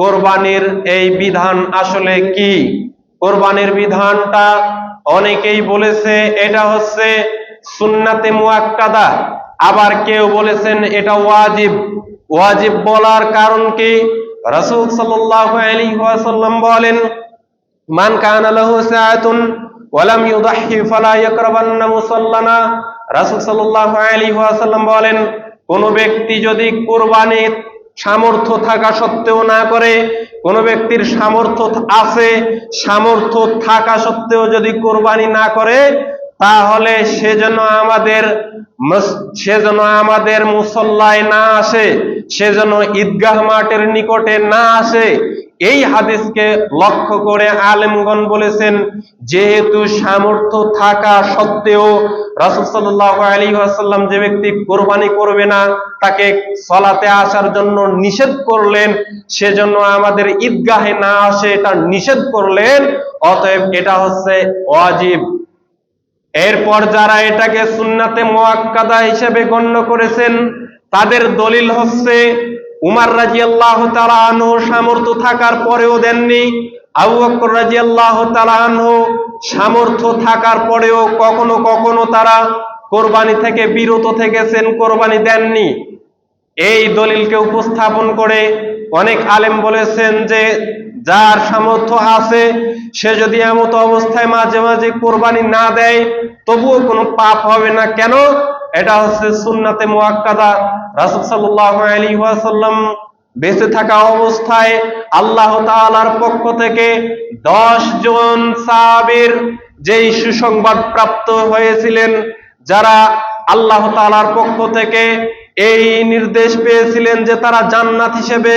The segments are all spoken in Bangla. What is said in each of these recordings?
কোরবানির এই বিধান আসলে কি? কোরবানির বিধানটা অনেকেই বলেছে, এটা হচ্ছে সুন্নাতে মুয়াক্কাদা। আবার কেউ বলেছেন, এটা ওয়াজিব। ওয়াজিব বলার কারণ কি? রাসূল সাল্লাল্লাহু আলাইহি ওয়াসাল্লাম বলেন, মান কানা লাহু সাআতুন ওয়ালাম ইউদাহি ফালা ইয়াকরাবান্না মুসাল্লানা। রাসূল সাল্লাল্লাহু আলাইহি ওয়াসাল্লাম বলেন, কোন ব্যক্তি যদি কুরবানি সামর্থ্য থাকা সত্ত্বেও না করে। কোন ব্যক্তির সামর্থ্য আছে, সামর্থ্য থাকা সত্ত্বেও যদি কোরবানি না করে, তাহলে সে যেন আমাদের সে যেন আমাদের মুসল্লায় না আসে, সে যেন ঈদগাহ মাঠের নিকটে না আসে। এই হাদিসকে লক্ষ্য করে আলেমগণ বলেছেন, যেহেতু সামর্থ্য থাকা সত্ত্বেও রাসূল সাল্লাল্লাহু আলাইহি ওয়াসাল্লাম যে ব্যক্তি কোরবানি করবে না, তাকে সলাতে আসার জন্য নিষেধ করলেন, সেজন্য আমাদের ঈদগাহে না আসে এটা নিষেধ করলেন, অতএব এটা হচ্ছে ওয়াজিব। এরপর যারা এটাকে সুন্নাতে মোয়াক্কাদা হিসেবে গণ্য করেছেন, তাদের দলিল হচ্ছে, উমার রাজিয়াল্লাহ তাআলা আনহু সামর্থ্য থাকার পরেও দেননি আবু বকর রাজিয়াল্লাহ সামর্থ্য থাকার পরেও কখনো কখনো তারা কোরবানি থেকে বিরত থেকেছেন, কোরবানি দেননি। এই দলিলকে উপস্থাপন করে অনেক আলেম বলেছেন যে, যার সামর্থ্য আছে, সে যদি এমত অবস্থায় মাঝে মাঝে কোরবানি না দেয়, তবুও কোনো পাপ হবে না। কেন? এটা হচ্ছে সুন্নাতে মুয়াক্কাদা রাসূল সাল্লাল্লাহু আলাইহি ওয়াসাল্লাম বেঁচে থাকা অবস্থায় আল্লাহ তাআলার পক্ষ থেকে দশ জন সাহাবীর যেই সুসংবাদ প্রাপ্ত হয়েছিলেন, যারা আল্লাহ তাআলার পক্ষ থেকে এই নির্দেশ পেয়েছিলেন যে তারা জান্নাত হিসেবে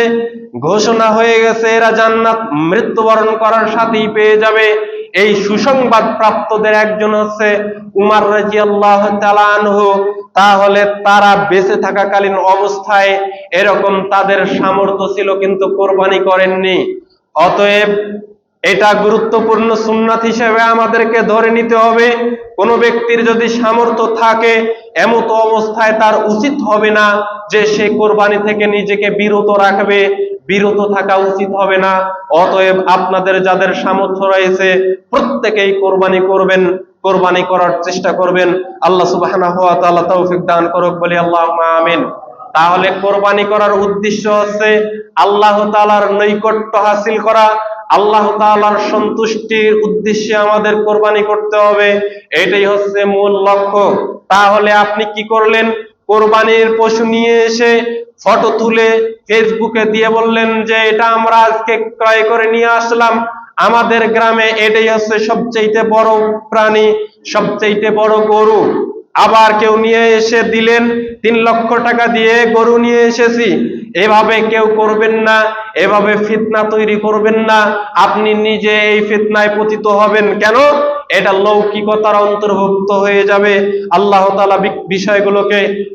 ঘোষণা হয়ে গেছে, এরা জান্নাত মৃত্যুবরণ করার সাথেই পেয়ে যাবে। এই সুসংবাদ প্রাপ্তদের একজন হচ্ছে উমার রাজিয়াল্লাহ তাআলা আনহু। তাহলে তারা বেঁচে থাকাকালীন অবস্থায় এরকম তাদের সামর্থ্য ছিল কিন্তু কোরবানি করেননি। অতএব এটা গুরুত্বপূর্ণ সুন্নাত হিসেবে আমাদেরকে ধরে নিতে হবে। কোনো ব্যক্তির যদি সামর্থ্য থাকে, এমত অবস্থায় তার উচিত হবে না যে সে কোরবানি থেকে নিজেকে বিরত রাখবে। বিরত থাকা উচিত হবে না। অতএব আপনাদের যাদের সামর্থ্য রয়েছে, প্রত্যেকেই কোরবানি করবেন। কোরবানি করার চেষ্টা করবেন। আল্লাহ তাআলা তৌফিক দান করুক বলি আল্লাহুম্মা আমিন। তাহলে কোরবানি করার উদ্দেশ্য হচ্ছে আল্লাহ তাআলার নৈকট্য হাসিল করা। আল্লাহ তাআলার সন্তুষ্টির উদ্দেশ্যে আমাদের কোরবানি করতে হবে। এটাই হচ্ছে মূল লক্ষ্য। তাহলে আপনি কি করলেন? কোরবানির পশু নিয়ে এসে ফটো তুলে ফেসবুকে দিয়ে বললেন যে, এটা আমরা আজকে ক্রয় করে নিয়ে আসলাম। আমাদের গ্রামে এটাই হচ্ছে সবচেয়ে বড় প্রাণী সবচেয়ে বড় গরু। আবার কেউ নিয়ে এসে দিলেন, তিন লক্ষ টাকা দিয়ে গরু নিয়ে এসেছি। এভাবে কেউ করবেন না, এভাবে ফিতনা তৈরি করবেন না। আপনি নিজে এই ফিতনায় পতিত হবেন কেন? এটা লৌকিকতার অন্তর্ভুক্ত হয়ে যাবে। আল্লাহ তাআলা বি- বিষয়গুলোকে